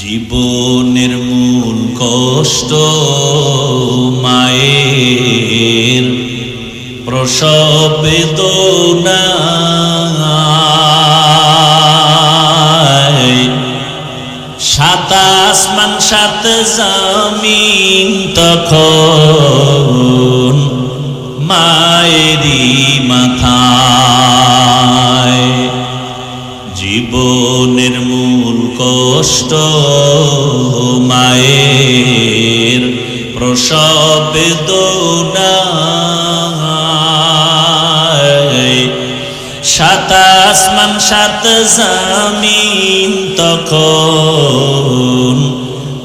জীবনের মূল কষ্ট মায়ের প্রসব বেদনায় সাত আসমান সাত জমিন তখন মায়েরই মাথায়। জীবনের মূল কষ্ট মায়ের প্রসব সাত আসমান সাত জমিন তখন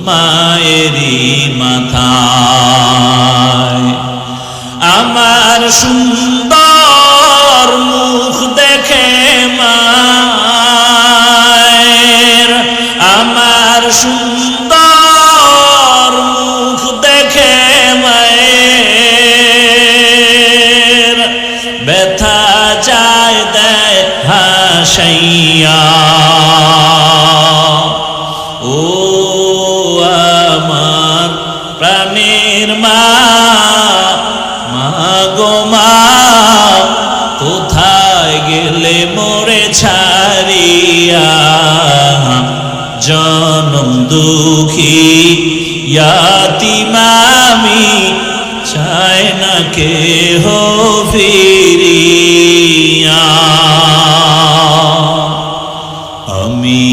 মায়েরই মাথায়। আমার সুন্দর হাসাইয়া ও আমার প্রাণের মা মা গো কোথায় গেলে মোরে ছাড়িয়া? জনম দুঃখী, ইয়াতি মামি, চায় না কে হো ফিরিয়া।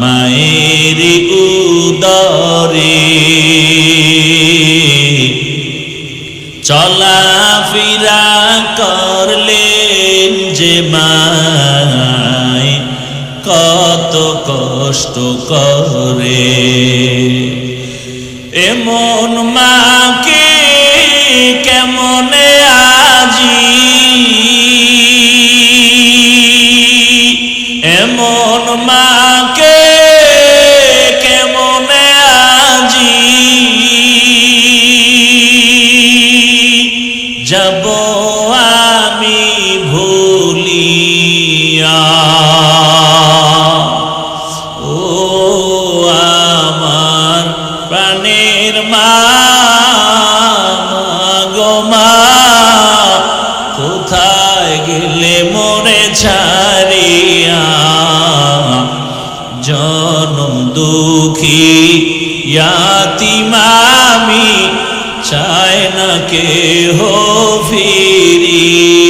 মায়ের উদরে। চলা ফিরা করলেন যে মায় কত কষ্ট করে। এমন মাকে কেমনে এমন মাকে কেমনে আজি? যাব আমি ভুলিয়া। ও আমার প্রাণের মা জনম দুঃখী। ইয়াতি মামি চায় না কে হো ফিরিয়া।